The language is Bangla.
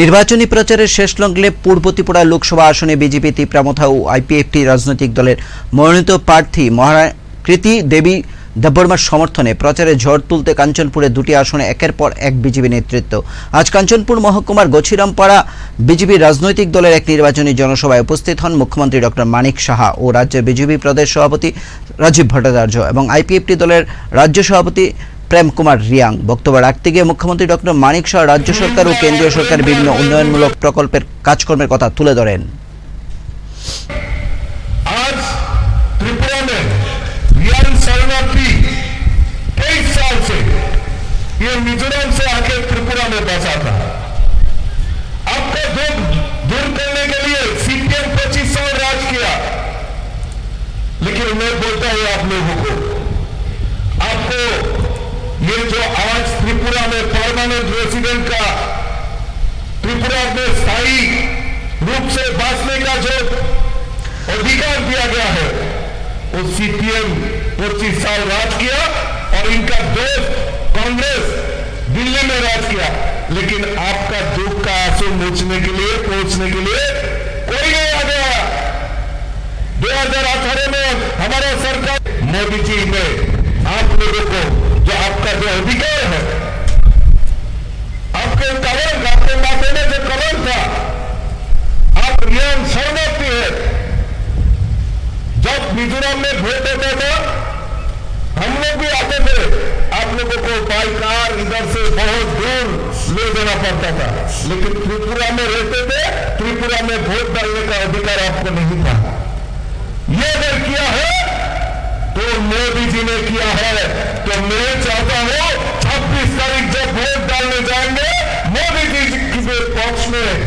নির্বাচনী প্রচারের শেষ লগ্নে পূর্ব ত্রিপুরা লোকসভা আসনে বিজেপি তীব্রামথা ও আইপিএফটি রাজনৈতিক দলের মনোনীত প্রার্থী মহারা কৃতি দেবী দেববর্মার সমর্থনে প্রচারে ঝড় তুলতে কাঞ্চনপুরে দুটি আসনে একের পর এক বিজেপি নেতৃত্ব আজ কাঞ্চনপুর মহকুমার গছিরামপাড়া বিজেপি রাজনৈতিক দলের এক নির্বাচনী জনসভায় উপস্থিত হন মুখ্যমন্ত্রী ডক্টর মানিক সাহা ও রাজ্যের বিজেপি প্রদেশ সভাপতি রাজীব ভট্টাচার্য এবং আইপিএফটি দলের রাজ্য সভাপতি প্রেম কুমার রিয়াং বক্তব্য রাখতে গিয়ে মুখ্যমন্ত্রী ডক্টর মানিক শাহ রাজ্য সরকার ও কেন্দ্রীয় সরকার বিভিন্ন উন্নয়নমূলক প্রকল্পের কাজকর্মের কথা তুলে ধরেন लेकिन मैं बोलता हूं आप लोगों को आपको ये जो आज त्रिपुरा में परमानेंट रेसिडेंट का त्रिपुरा में स्थायी रूप से बांसने का जो अधिकार दिया गया है वो सीपीएम पच्चीस साल राज किया और इनका दोस्त कांग्रेस दिल्ली में राज किया लेकिन आपका दुख का आंसू मोचने के लिए पहुंचने के लिए कोई नहीं आ गया दो हजार अठारह में हमारा सरकार मोदी जी में હતા આ રિયાન શરણાર્થી है जब मिजोरम में वोट होता था हम लोग भी आते थे आप लोगों को बाई कार इधर से बहुत दूर ले देना पड़ता था लेकिन त्रिपुरा में रहते थे त्रिपुरा में वोट डालने का अधिकार आपको नहीं था यह अगर किया है तो मोदी जी ने किया है Watch me.